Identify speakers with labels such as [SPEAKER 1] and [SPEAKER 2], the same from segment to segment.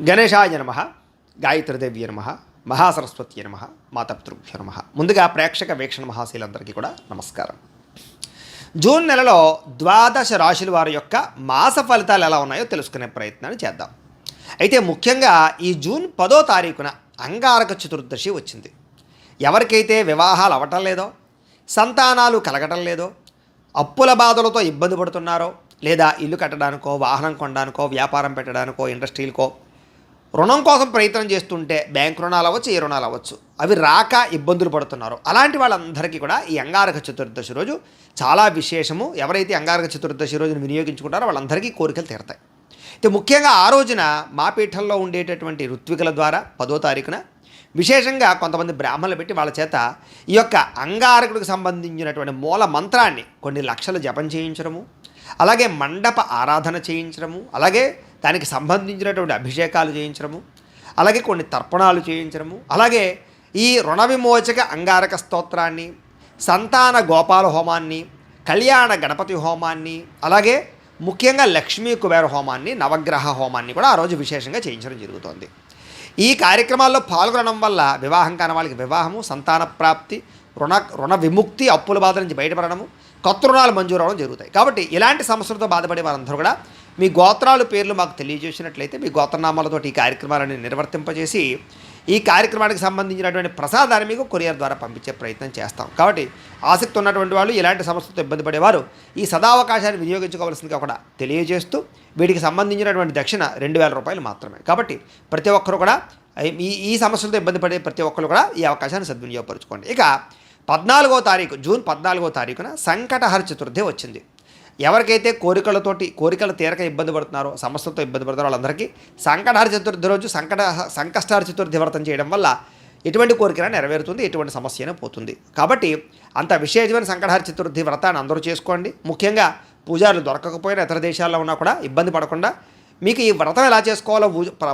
[SPEAKER 1] గణేశాయ నమ గాయత్రీదేవ్య నమ మహాసరస్వతి నమ మాతపితృభ్యో నమ. ముందుగా ప్రేక్షక వీక్షణ మహాశీలందరికీ కూడా నమస్కారం. జూన్ నెలలో ద్వాదశ రాశుల వారి యొక్క మాస ఫలితాలు ఎలా ఉన్నాయో తెలుసుకునే ప్రయత్నాన్ని చేద్దాం. అయితే ముఖ్యంగా ఈ జూన్ పదో తారీఖున అంగారక చతుర్దశి వచ్చింది. ఎవరికైతే వివాహాలు అవ్వటం లేదో సంతానాలు కలగటం లేదో అప్పుల బాధలతో ఇబ్బంది పడుతున్నారో లేదా ఇల్లు కట్టడానికో వాహనం కొనడానికో వ్యాపారం పెట్టడానికో ఇండస్ట్రీలకో రుణం కోసం ప్రయత్నం చేస్తుంటే బ్యాంక్ రుణాలు అవ్వచ్చు ఏ రుణాలు అవ్వచ్చు. అవి రాక ఇబ్బందులు పడుతున్నారు. అలాంటి వాళ్ళందరికీ కూడా ఈ అంగారక చతుర్దశి రోజు చాలా విశేషము. ఎవరైతే అంగారక చతుర్దశి రోజును వినియోగించుకుంటారో వాళ్ళందరికీ కోరికలు తీరతాయి. అయితే ముఖ్యంగా ఆ రోజున మా పీఠంలో ఉండేటటువంటి ఋత్వికుల ద్వారా పదో తారీఖున విశేషంగా కొంతమంది బ్రాహ్మణులు పెట్టి వాళ్ళ చేత ఈ యొక్క అంగారకుడికి సంబంధించినటువంటి మూల మంత్రాన్ని కొన్ని లక్షలు జపం చేయించడము అలాగే మండప ఆరాధన చేయించడము అలాగే దానికి సంబంధించినటువంటి అభిషేకాలు చేయించడము అలాగే కొన్ని తర్పణాలు చేయించడము అలాగే ఈ రుణ విమోచక అంగారక స్తోత్రాన్ని సంతాన గోపాల హోమాన్ని కళ్యాణ గణపతి హోమాన్ని అలాగే ముఖ్యంగా లక్ష్మీ కుబేర హోమాన్ని నవగ్రహ హోమాన్ని కూడా ఆ రోజు విశేషంగా చేయించడం జరుగుతోంది. ఈ కార్యక్రమాల్లో పాల్గొనడం వల్ల వివాహం కాని వాళ్ళకి వివాహము సంతాన ప్రాప్తి రుణ రుణ విముక్తి అప్పుల బాధ నుంచి బయటపడడము కొత్త రుణాలు మంజూరు అవడం జరుగుతాయి. కాబట్టి ఇలాంటి సమస్యలతో బాధపడే వారందరూ కూడా మీ గోత్రాలు పేర్లు మాకు తెలియజేసినట్లయితే మీ గోత్రనామాలతో ఈ కార్యక్రమాలను నిర్వర్తింపజేసి ఈ కార్యక్రమానికి సంబంధించినటువంటి ప్రసాదాన్ని మీకు కొరియర్ ద్వారా పంపించే ప్రయత్నం చేస్తాం. కాబట్టి ఆసక్తి ఉన్నటువంటి వాళ్ళు ఇలాంటి సమస్యలతో ఇబ్బంది పడేవారు ఈ సదావకాశాన్ని వినియోగించుకోవాల్సిందిగా కూడా తెలియజేస్తూ వీటికి సంబంధించినటువంటి దక్షిణ రెండు వేల రూపాయలు మాత్రమే. కాబట్టి ప్రతి ఒక్కరు కూడా ఈ ఈ సమస్యలతో ఇబ్బంది పడే ప్రతి ఒక్కరు కూడా ఈ అవకాశాన్ని సద్వినియోగపరచుకోండి. ఇక పద్నాలుగో తారీఖు జూన్ పద్నాలుగో తారీఖున సంకటహర చతుర్థి వచ్చింది. ఎవరికైతే కోరికలతోటి కోరికలు తీరక ఇబ్బంది పడుతున్నారో సమస్యలతో ఇబ్బంది పడుతున్నారో వాళ్ళందరికీ సంకటహర చతుర్థి రోజు సంకట సంకష్టహర చతుర్థి వ్రతం చేయడం వల్ల ఎటువంటి కోరికన నెరవేరుతుంది ఎటువంటి సమస్యనే పోతుంది. కాబట్టి అంత విశేషమైన సంకటహర చతుర్థి వ్రతాన్ని అందరూ చేసుకోండి. ముఖ్యంగా పూజారులు దొరకకపోయినా ఇతర దేశాల్లో ఉన్నా కూడా ఇబ్బంది పడకుండా మీకు ఈ వ్రతం ఎలా చేసుకోవాలో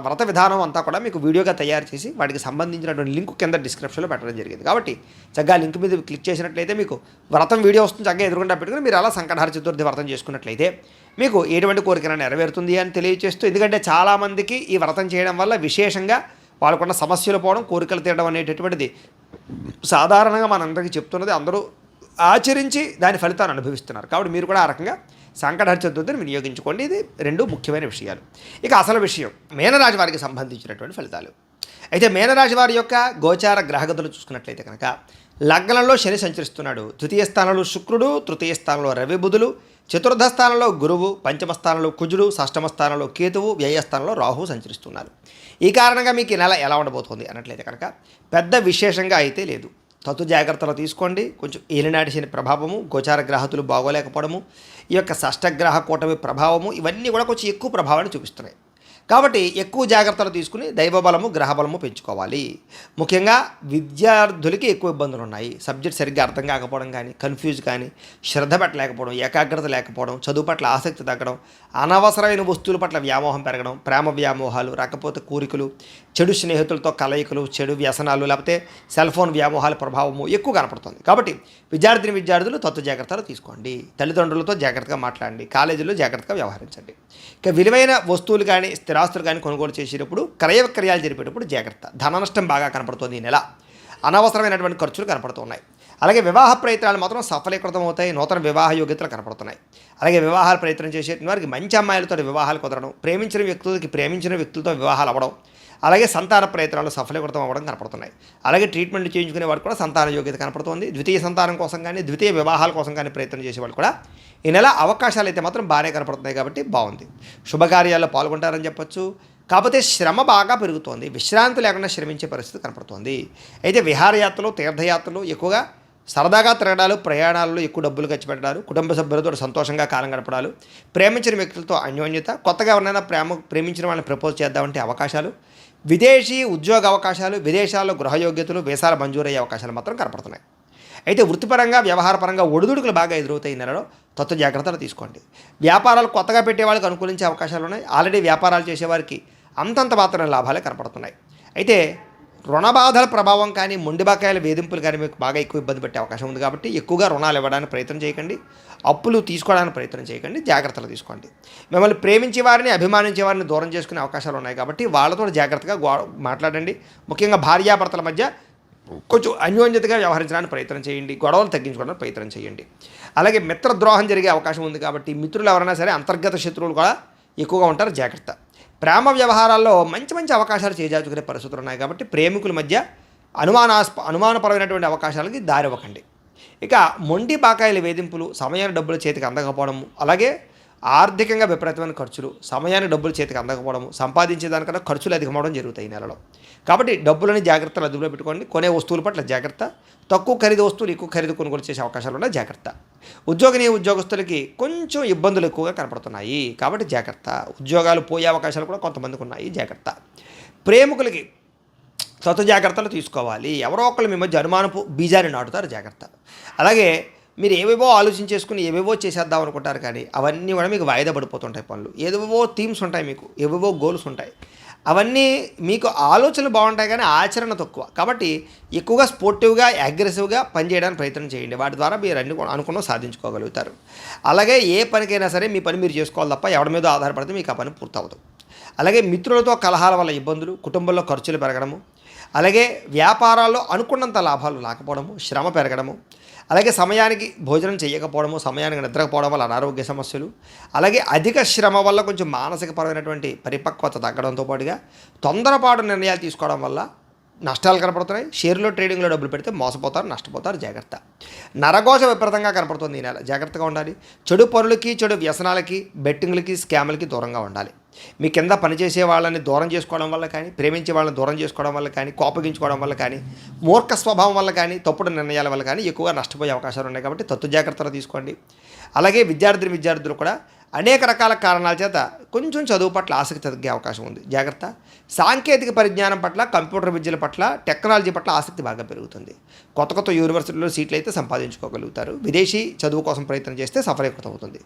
[SPEAKER 1] వ్రత విధానం అంతా కూడా మీకు వీడియోగా తయారు చేసి వాటికి సంబంధించినటువంటి లింక్ కింద డిస్క్రిప్షన్లో పెట్టడం జరిగింది. కాబట్టి చక్కగా లింక్ మీద క్లిక్ చేసినట్లయితే మీకు వ్రతం వీడియో వస్తుంది. చక్కగా ఎదురుకుండా పెట్టుకుని మీరు అలా సంకటహార చతుర్థి వ్రతం చేసుకున్నట్లయితే మీకు ఎటువంటి కోరికన నెరవేరుతుంది అని తెలియజేస్తూ ఎందుకంటే చాలామందికి ఈ వ్రతం చేయడం వల్ల విశేషంగా వాళ్ళకున్న సమస్యలు పోవడం కోరికలు తీయడం అనేటటువంటిది సాధారణంగా మనందరికీ చెప్తున్నది. అందరూ ఆచరించి దాని ఫలితాన్ని అనుభవిస్తున్నారు. కాబట్టి మీరు కూడా ఆ రకంగా సంకటహర చతుర్థిని వినియోగించుకోండి. ఇది రెండు ముఖ్యమైన విషయాలు. ఇక అసలు విషయం మేనరాజు వారికి సంబంధించినటువంటి ఫలితాలు. అయితే మేనరాజు వారి యొక్క గోచార గ్రహగతులు చూసుకున్నట్లయితే కనుక లగ్నంలో శని సంచరిస్తున్నాడు. ద్వితీయ స్థానంలో శుక్రుడు తృతీయ స్థానంలో రవి బుధులు చతుర్థ స్థానంలో గురువు పంచమ స్థానంలో కుజుడు షష్టమ స్థానంలో కేతువు వ్యయ స్థానంలో రాహు సంచరిస్తున్నారు. ఈ కారణంగా మీకు ఈ నెల ఎలా ఉండబోతుంది అన్నట్లయితే కనుక పెద్ద విశేషంగా అయితే లేదు. తత్తు జాగ్రత్తలు తీసుకోండి. కొంచెం ఏలినాటి శని ప్రభావము గోచార గ్రహతులు బాగోలేకపోవడము ఈ యొక్క షష్టగ్రహ కూటమి ప్రభావము ఇవన్నీ కూడా కొంచెం ఎక్కువ ప్రభావాన్ని చూపిస్తున్నాయి. కాబట్టి ఎక్కువ జాగ్రత్తలు తీసుకుని దైవబలము గ్రహబలము పెంచుకోవాలి. ముఖ్యంగా విద్యార్థులకి ఎక్కువ ఇబ్బందులు ఉన్నాయి. సబ్జెక్ట్ సరిగ్గా అర్థం కాకపోవడం కానీ కన్ఫ్యూజ్ కానీ శ్రద్ధ పెట్టలేకపోవడం ఏకాగ్రత లేకపోవడం చదువు పట్ల ఆసక్తి తగ్గడం అనవసరమైన వస్తువుల పట్ల వ్యామోహం పెరగడం ప్రేమ వ్యామోహాలు రాకపోతే కోరికలు చెడు స్నేహితులతో కలయికలు చెడు వ్యసనాలు లేకపోతే సెల్ ఫోన్ వ్యామోహాల ప్రభావము ఎక్కువ కనపడుతుంది. కాబట్టి విద్యార్థిని విద్యార్థులు తత్వ జాగ్రత్తలు తీసుకోండి. తల్లిదండ్రులతో జాగ్రత్తగా మాట్లాడండి. కాలేజీలో జాగ్రత్తగా వ్యవహరించండి. ఇక విలువైన వస్తువులు కానీ స్థిరాస్తులు కానీ కొనుగోలు చేసేటప్పుడు క్రయ విక్రయాలు జరిపేటప్పుడు జాగ్రత్త. ధన నష్టం బాగా కనపడుతుంది ఈ నెల. అనవసరమైనటువంటి ఖర్చులు కనపడుతున్నాయి. అలాగే వివాహ ప్రయత్నాలు మాత్రం సఫలీకృతం అవుతాయి నూతన వివాహ యోగ్యతలు కనపడుతున్నాయి. అలాగే వివాహాలు ప్రయత్నం చేసే వారికి మంచి అమ్మాయిలతో వివాహాలు కుదరడం ప్రేమించిన వ్యక్తులకి ప్రేమించిన వ్యక్తులతో వివాహాలు అవ్వడం అలాగే సంతాన ప్రయత్నాలు సఫలీకృతం అవ్వడం కనపడుతున్నాయి. అలాగే ట్రీట్మెంట్ చేయించుకునే వారు కూడా సంతాన యోగ్యత కనపడుతుంది. ద్వితీయ సంతానం కోసం కానీ ద్వితీయ వివాహాల కోసం కానీ ప్రయత్నం చేసేవాళ్ళు కూడా ఈ నెల అవకాశాలు అయితే మాత్రం బాగానే కనపడుతున్నాయి కాబట్టి బాగుంది. శుభకార్యాల్లో పాల్గొంటారని చెప్పొచ్చు. కాకపోతే శ్రమ బాగా పెరుగుతోంది. విశ్రాంతి లేకుండా శ్రమించే పరిస్థితి కనపడుతోంది. అయితే విహారయాత్రలు తీర్థయాత్రలు ఎక్కువగా సరదాగా తిరగడాలు ప్రయాణాలలో ఎక్కువ డబ్బులు ఖర్చు పెట్టడాలు కుటుంబ సభ్యులతో సంతోషంగా కాలం గడపడాలు ప్రేమించిన వ్యక్తులతో అన్యోన్యత కొత్తగా ఎవరైనా ప్రేమ ప్రేమించిన వాళ్ళని ప్రపోజ్ చేద్దామంటే అవకాశాలు విదేశీ ఉద్యోగ అవకాశాలు విదేశాల్లో గృహయోగ్యతలు వీసాలు మంజూరయ్యే అవకాశాలు మాత్రం కనపడుతున్నాయి. అయితే వృత్తిపరంగా వ్యవహారపరంగా ఒడిదుడుకులు బాగా ఎదురవుతాయి నెలలో. కొత్త జాగ్రత్తలు తీసుకోండి. వ్యాపారాలు కొత్తగా పెట్టే వాళ్ళకి అనుకూలించే అవకాశాలు ఉన్నాయి. ఆల్రెడీ వ్యాపారాలు చేసేవారికి అంతంత మాత్రమే లాభాలే కనపడుతున్నాయి. అయితే రుణ బాధల ప్రభావం కానీ మొండిబాకాయల వేధింపులు కానీ మీకు బాగా ఎక్కువ ఇబ్బంది పెట్టే అవకాశం ఉంది కాబట్టి ఎక్కువగా రుణాలు ఇవ్వడానికి ప్రయత్నం చేయకండి. అప్పులు తీసుకోవడానికి ప్రయత్నం చేయకండి. జాగ్రత్తలు తీసుకోండి. మిమ్మల్ని ప్రేమించే వారిని అభిమానించే వారిని దూరం చేసుకునే అవకాశాలు ఉన్నాయి కాబట్టి వాళ్ళతో జాగ్రత్తగా మాట్లాడండి. ముఖ్యంగా భార్యాభర్తల మధ్య కొంచెం అన్యోన్యతగా వ్యవహరించడానికి ప్రయత్నం చేయండి. గొడవలు తగ్గించుకోవడానికి ప్రయత్నం చేయండి. అలాగే మిత్రద్రోహం జరిగే అవకాశం ఉంది కాబట్టి మిత్రులు ఎవరైనా సరే అంతర్గత శత్రువులు కూడా ఎక్కువగా ఉంటారు. జాగ్రత్త. ప్రేమ వ్యవహారాల్లో మంచి మంచి అవకాశాలు చేజార్చుకునే పరిస్థితులు ఉన్నాయి కాబట్టి ప్రేమికుల మధ్య అనుమానాస్ప అనుమానపరమైనటువంటి అవకాశాలకి దారివ్వకండి ఇక మొండి బాకాయిల వేధింపులు సమయాన్ని డబ్బులు చేతికి అందకపోవడము అలాగే ఆర్థికంగా విపరీతమైన ఖర్చులు సమయానికి డబ్బులు చేతికి అందకపోవడం సంపాదించే దానికన్నా ఖర్చులు అధికమవడం జరుగుతాయి ఈ నెలలో. కాబట్టి డబ్బులని జాగ్రత్తలు అదుపులో పెట్టుకోండి. కొనే వస్తువుల పట్ల జాగ్రత్త. తక్కువ ఖరీదు వస్తువులు ఎక్కువ ఖరీదు కొనుగోలు చేసే అవకాశాలు ఉన్న జాగ్రత్త. ఉద్యోగిని ఉద్యోగస్తులకి కొంచెం ఇబ్బందులు ఎక్కువగా కనపడుతున్నాయి. కాబట్టి జాగ్రత్త. ఉద్యోగాలు పోయే అవకాశాలు కూడా కొంతమందికి ఉన్నాయి. జాగ్రత్త. ప్రేమికులకి స్వత జాగ్రత్తలు తీసుకోవాలి. ఎవరో ఒకళ్ళు మీ మధ్య అనుమానపు బీజాన్ని నాటుతారు. జాగ్రత్త. అలాగే మీరు ఏవేవో ఆలోచించేసుకుని ఏవేవో చేసేద్దాం అనుకుంటారు కానీ అవన్నీ కూడా మీకు వాయిదా పడిపోతుంటాయి పనులు. ఏవేవో థీమ్స్ ఉంటాయి మీకు ఏవేవో గోల్స్ ఉంటాయి. అవన్నీ మీకు ఆలోచనలు బాగుంటాయి కానీ ఆచరణ తక్కువ. కాబట్టి ఎక్కువగా స్పోర్టివ్గా అగ్రెసివ్గా పనిచేయడానికి ప్రయత్నం చేయండి. వాటి ద్వారా మీరు అన్ని అనుకున్న సాధించుకోగలుగుతారు. అలాగే ఏ పనికైనా సరే మీ పని మీరు చేసుకోవాలి తప్ప ఎవరి మీద ఆధారపడితే మీకు ఆ పని పూర్తవదు అలాగే మిత్రులతో కలహాల వల్ల ఇబ్బందులు కుటుంబంలో ఖర్చులు పెరగడము అలాగే వ్యాపారాల్లో అనుకున్నంత లాభాలు రాకపోవడము శ్రమ పెరగడము అలాగే సమయానికి భోజనం చేయకపోవడము సమయానికి నిద్రకపోవడం వల్ల అనారోగ్య సమస్యలు. అలాగే అధిక శ్రమ వల్ల కొంచెం మానసికపరమైనటువంటి పరిపక్వత తగ్గడంతో పాటుగా తొందరపాటు నిర్ణయాలు తీసుకోవడం వల్ల నష్టాలు కనపడుతున్నాయి. షేర్లో ట్రేడింగ్లో డబ్బులు పెడితే మోసపోతారు నష్టపోతారు జాగ్రత్త. నరఘోష విపరీతంగా కనపడుతుంది ఈ నెల. జాగ్రత్తగా ఉండాలి. చెడు పనులకి చెడు వ్యసనాలకి బెట్టింగ్లకి స్కామ్లకి దూరంగా ఉండాలి. మీ కింద పనిచేసే వాళ్ళని దూరం చేసుకోవడం వల్ల కానీ ప్రేమించే వాళ్ళని దూరం చేసుకోవడం వల్ల కానీ కోపగించుకోవడం వల్ల కానీ మూర్ఖ స్వభావం వల్ల కానీ తప్పుడు నిర్ణయాల వల్ల కానీ ఎక్కువగా నష్టపోయే అవకాశాలు ఉన్నాయి కాబట్టి తత్తు జాగ్రత్తలు తీసుకోండి. అలాగే విద్యార్థులు విద్యార్థులు కూడా అనేక రకాల కారణాల చేత కొంచెం చదువు పట్ల ఆసక్తి తగ్గే అవకాశం ఉంది. జాగ్రత్త. సాంకేతిక పరిజ్ఞానం పట్ల కంప్యూటర్ విద్యల పట్ల టెక్నాలజీ పట్ల ఆసక్తి బాగా పెరుగుతుంది. కొత్త కొత్త యూనివర్సిటీలో సీట్లు అయితే సంపాదించుకోగలుగుతారు. విదేశీ చదువు కోసం ప్రయత్నం చేస్తే సఫలీకృతం అవుతుంది.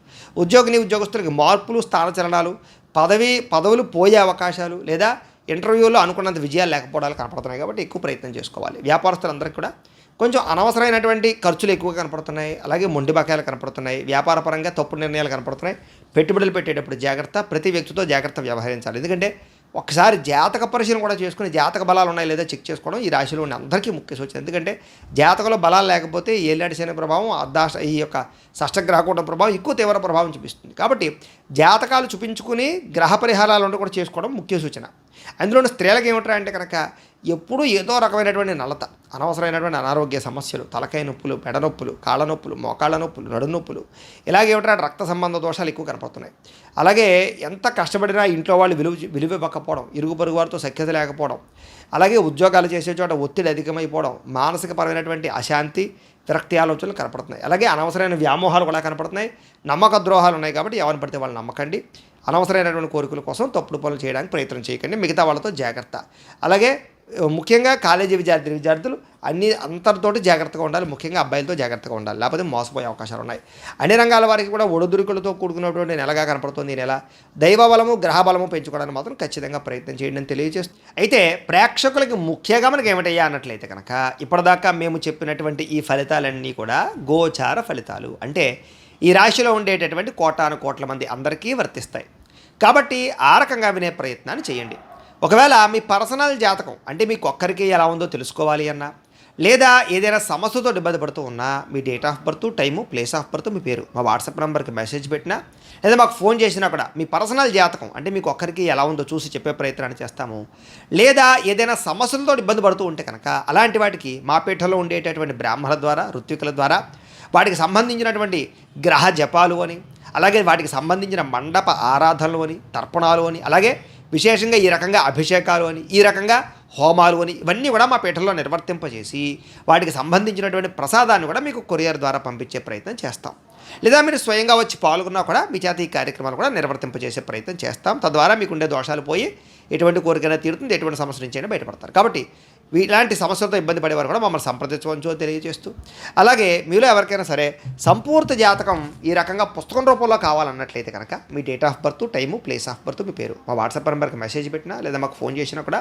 [SPEAKER 1] ఉద్యోగిని ఉద్యోగస్తులకి మార్పులు స్థానచలనాలు పదవి పదవులు పోయే అవకాశాలు లేదా ఇంటర్వ్యూలో అనుకున్నంత విజయాలు లేకపోవడాలు కనపడుతున్నాయి కాబట్టి ఎక్కువ ప్రయత్నం చేసుకోవాలి. వ్యాపారస్తులందరికీ కూడా కొంచెం అనవసరమైనటువంటి ఖర్చులు ఎక్కువగా కనపడుతున్నాయి. అలాగే మొండి బకాయిలు కనపడుతున్నాయి. వ్యాపారపరంగా తప్పు నిర్ణయాలు కనపడుతున్నాయి. పెట్టుబడులు పెట్టేటప్పుడు జాగ్రత్త ప్రతి వ్యక్తితో జాగ్రత్త వ్యవహరించాలి. ఎందుకంటే ఒకసారి జాతక పరిశీలన కూడా చేసుకుని జాతక బలాలు ఉన్నాయి లేదా చెక్ చేసుకోవడం ఈ రాశిలో ఉన్న అందరికీ ముఖ్య సూచన. ఎందుకంటే జాతకంలో బలాలు లేకపోతే ఏలాంటి శని ప్రభావం అర్ధాష ఈ యొక్క షష్టగ్రహకూట ప్రభావం ఎక్కువ తీవ్ర ప్రభావం చూపిస్తుంది. కాబట్టి జాతకాలు చూపించుకుని గ్రహ పరిహారాలు ఉండి కూడా చేసుకోవడం ముఖ్య సూచన. అందులోని స్త్రీలకు ఏమిట్రా అంటే కనుక ఎప్పుడూ ఏదో రకమైనటువంటి నలత అనవసరమైనటువంటి అనారోగ్య సమస్యలు తలకాయ నొప్పులు పెడ నొప్పులు కాళ్ళ నొప్పులు మోకాళ్ళ నొప్పులు నడు నొప్పులు ఇలాగేమిటా రక్త సంబంధ దోషాలు ఎక్కువ కనపడుతున్నాయి. అలాగే ఎంత కష్టపడినా ఇంట్లో వాళ్ళు విలువ విలువ ఇవ్వకపోవడం ఇరుగు పొరుగు వారితో సఖ్యత లేకపోవడం అలాగే ఉద్యోగాలు చేసే చోట ఒత్తిడి అధికమైపోవడం మానసిక పరమైనటువంటి అశాంతి విరక్తి ఆలోచనలు కనపడుతున్నాయి. అలాగే అనవసరమైన వ్యామోహాలు కూడా కనపడుతున్నాయి. నమ్మక ద్రోహాలు ఉన్నాయి కాబట్టి ఎవరిని పడితే వాళ్ళు నమ్మకండి. అనవసరమైనటువంటి కోరికల కోసం తప్పుడు పనులు చేయడానికి ప్రయత్నం చేయకండి. మిగతా వాళ్ళతో జాగ్రత్త. అలాగే ముఖ్యంగా కాలేజీ విద్యార్థి విద్యార్థులు అన్ని అంతటితోటి జాగ్రత్తగా ఉండాలి. ముఖ్యంగా అబ్బాయిలతో జాగ్రత్తగా ఉండాలి. లేకపోతే మోసపోయే అవకాశాలు ఉన్నాయి. అన్ని రంగాల వారికి కూడా ఒడిదుడుకులతో కూడుకున్నటువంటి నెలగా కనపడుతుంది ఈ నెల. దైవ బలము గ్రహ బలము పెంచుకోవడానికి మాత్రం ఖచ్చితంగా ప్రయత్నం చేయండి అని తెలియజేస్తుంది అయితే ప్రేక్షకులకి ముఖ్యంగా మనకి ఏమిటయ్యా అన్నట్లయితే కనుక ఇప్పటిదాకా మేము చెప్పినటువంటి ఈ ఫలితాలన్నీ కూడా గోచార ఫలితాలు. అంటే ఈ రాశిలో ఉండేటటువంటి కోటాను కోట్ల మంది అందరికీ వర్తిస్తాయి. కాబట్టి ఆ రకంగా వినే ప్రయత్నాన్ని చేయండి. ఒకవేళ మీ పర్సనల్ జాతకం అంటే మీకు ఒక్కరికి ఎలా ఉందో తెలుసుకోవాలి అన్నా లేదా ఏదైనా సమస్యతో ఇబ్బంది పడుతూ ఉన్నా మీ date of birth time place of birth మీ పేరు మా వాట్సాప్ నెంబర్కి మెసేజ్ పెట్టినా లేదా మాకు ఫోన్ చేసినా కూడా మీ పర్సనల్ జాతకం అంటే మీకు ఒక్కరికి ఎలా ఉందో చూసి చెప్పే ప్రయత్నాన్ని చేస్తాము. లేదా ఏదైనా సమస్యలతో ఇబ్బంది పడుతూ ఉంటే కనుక అలాంటి వాటికి మా పీఠలో ఉండేటటువంటి బ్రాహ్మణుల ద్వారా ఋత్వికుల ద్వారా వాటికి సంబంధించినటువంటి గ్రహ జపాలు అని అలాగే వాటికి సంబంధించిన మండప ఆరాధనలు అని తర్పణాలు అని అలాగే విశేషంగా ఈ రకంగా అభిషేకాలు అని ఈ రకంగా హోమాలు అని ఇవన్నీ కూడా మా పీఠంలో నిర్వర్తింపజేసి వాటికి సంబంధించినటువంటి ప్రసాదాన్ని కూడా మీకు కొరియర్ ద్వారా పంపించే ప్రయత్నం చేస్తాం. లేదా మీరు స్వయంగా వచ్చి పాల్గొన్నా కూడా మీ చేత ఈ కార్యక్రమాలు కూడా నిర్వర్తింపజేసే ప్రయత్నం చేస్తాం. తద్వారా మీకు ఉండే దోషాలు పోయి ఎటువంటి కోరికైనా తీరుతుంది ఎటువంటి సమస్య నుంచి అయినా బయటపడతారు. కాబట్టి ఇలాంటి సమస్యలతో ఇబ్బంది పడేవారు కూడా మమ్మల్ని సంప్రదించవచ్చు తెలియజేస్తూ అలాగే మీలో ఎవరికైనా సరే సంపూర్తి జాతకం ఈ రకంగా పుస్తకం రూపంలో కావాలన్నట్లయితే కనుక మీ date of birth time place of birth మీ పేరు. మా వాట్సాప్ నెంబర్కి మెసేజ్ పెట్టినా లేదా మాకు ఫోన్ చేసినా కూడా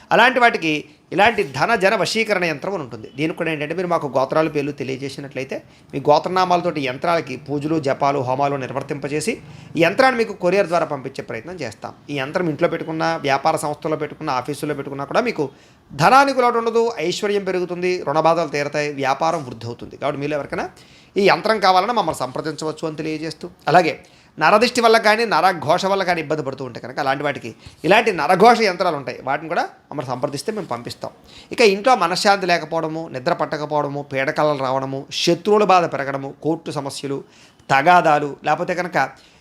[SPEAKER 1] అలాంటి వాటికి ఇలాంటి ధన జన వశీకరణ యంత్రం అని ఉంటుంది. దీనికి కూడా ఏంటంటే మీరు మాకు గోత్రాల పేర్లు తెలియజేసినట్లయితే మీ గోత్రనామాలతోటి యంత్రాలకి పూజలు జపాలు హోమాలు నిర్వర్తింపజేసి ఈ యంత్రాన్ని మీకు కొరియర్ ద్వారా పంపించే ప్రయత్నం చేస్తాం. ఈ యంత్రం ఇంట్లో పెట్టుకున్న వ్యాపార సంస్థలో పెట్టుకున్న ఆఫీసులో పెట్టుకున్నా కూడా మీకు ధనానికి లోటు ఉండదు ఐశ్వర్యం పెరుగుతుంది రుణబాధలు తీరతాయి వ్యాపారం వృద్ధి అవుతుంది. కాబట్టి మీరు ఎవరికైనా ఈ యంత్రం కావాలన్నా మమ్మల్ని సంప్రదించవచ్చు అని తెలియజేస్తూ. అలాగే నరదిష్టి వల్ల కానీ నరఘోష వల్ల కానీ ఇబ్బంది పడుతూ ఉంటాయి కనుక అలాంటి వాటికి ఇలాంటి నరఘోష యంత్రాలు ఉంటాయి. వాటిని కూడా మమ్మల్ని సంప్రదిస్తే మేము పంపిస్తాం. ఇక ఇంట్లో మనశ్శాంతి లేకపోవడము నిద్ర పట్టకపోవడము పీడకలలు రావడము శత్రువుల బాధ పెరగడము కోర్టు సమస్యలు తగాదాలు లేకపోతే కనుక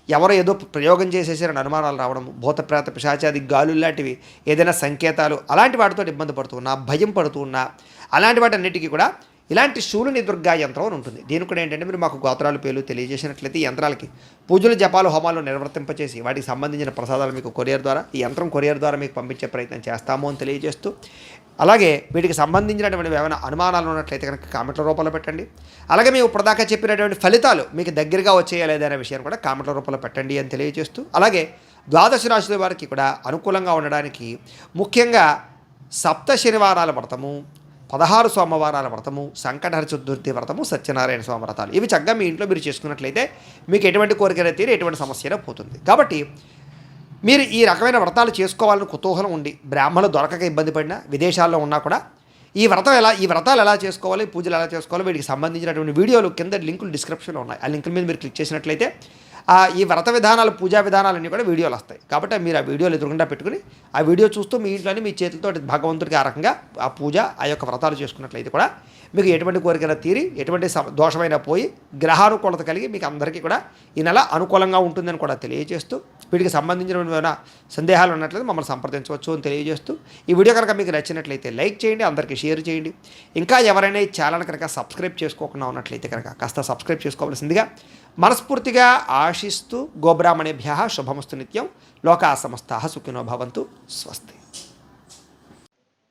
[SPEAKER 1] ఎవరో ఏదో ప్రయోగం చేసేసారని అనుమానాలు రావడం భూతప్రేత పిశాచాది గాలు లాంటివి ఏదైనా సంకేతాలు అలాంటి వాటితో ఇబ్బంది పడుతూ ఉన్నా భయం పడుతూ ఉన్నా అలాంటి వాటి అన్నిటికీ కూడా ఇలాంటి శూలుని దుర్గా యంత్రం అని ఉంటుంది. దీని కూడా ఏంటంటే మీరు మాకు గోత్రాలు పేర్లు తెలియజేసినట్లయితే ఈ యంత్రాలకి పూజలు జపాలు హోమాలు నిర్వర్తింపచేసి వాటికి సంబంధించిన ప్రసాదాలు మీకు కొరియర్ ద్వారా ఈ యంత్రం కొరియర్ ద్వారా మీకు పంపించే ప్రయత్నం చేస్తాము అని తెలియజేస్తూ అలాగే వీటికి సంబంధించినటువంటి ఏమైనా అనుమానాలు ఉన్నట్లయితే కనుక కామెంట్ల రూపంలో పెట్టండి. అలాగే మేము ఇప్పటిదాకా చెప్పినటువంటి ఫలితాలు మీకు దగ్గరగా వచ్చేయా లేదనే విషయాన్ని కూడా కామెంట్ల రూపంలో పెట్టండి అని తెలియజేస్తూ అలాగే ద్వాదశ రాశుల వారికి కూడా అనుకూలంగా ఉండడానికి ముఖ్యంగా సప్త శనివారాల వ్రతము పదహారు సోమవారాల వ్రతము సంకటహర చతుర్థి వ్రతము సత్యనారాయణ స్వామి వ్రతాలు. ఇవి చక్కగా మీ ఇంట్లో మీరు చేసుకున్నట్లయితే మీకు ఎటువంటి కోరికైనా తీరి ఎటువంటి సమస్య పోతుంది. కాబట్టి మీరు ఈ రకమైన వ్రతాలు చేసుకోవాలని కుతూహలం ఉండి బ్రాహ్మణులు దొరకక ఇబ్బంది పడినా విదేశాల్లో ఉన్నా కూడా ఈ వ్రతం ఎలా ఈ వ్రతాలు ఎలా చేసుకోవాలి పూజలు ఎలా చేసుకోవాలి వీటికి సంబంధించినటువంటి వీడియోలు కింద లింకులు డిస్క్రిప్షన్లో ఉన్నాయి. ఆ లింకుల మీద మీరు క్లిక్ చేసినట్లయితే ఈ వ్రత విధానాలు పూజా విధానాలన్నీ కూడా వీడియోలు వస్తాయి. కాబట్టి మీరు ఆ వీడియోలు ఎదురుకుండా పెట్టుకుని ఆ వీడియో చూస్తూ మీ ఇంట్లోనే మీ చేతులతో భగవంతుడికి ఆ రకంగా ఆ పూజ ఆ యొక్క వ్రతాలు చేసుకున్నట్లయితే కూడా మీకు ఎటువంటి కోరికైనా తీరి ఎటువంటి దోషమైనా పోయి గ్రహానుకూలత కలిగి మీకు అందరికీ కూడా ఈ నెల అనుకూలంగా ఉంటుందని కూడా తెలియజేస్తూ వీటికి సంబంధించిన ఏమైనా సందేహాలు ఉన్నట్లయితే మమ్మల్ని సంప్రదించవచ్చు అని తెలియజేస్తూ ఈ వీడియో కనుక మీకు నచ్చినట్లయితే లైక్ చేయండి అందరికీ షేర్ చేయండి. ఇంకా ఎవరైనా ఈ ఛానల్ కనుక సబ్స్క్రైబ్ చేసుకోకుండా ఉన్నట్లయితే కనుక కాస్త సబ్స్క్రైబ్ చేసుకోవాల్సిందిగా మనస్ఫూర్తిగా ఆశిస్తూ గోబ్రాహ్మణేభ్య శుభమస్తు నిత్యం. లోకా సమస్త సుఖినో భవంతు. స్వస్తి.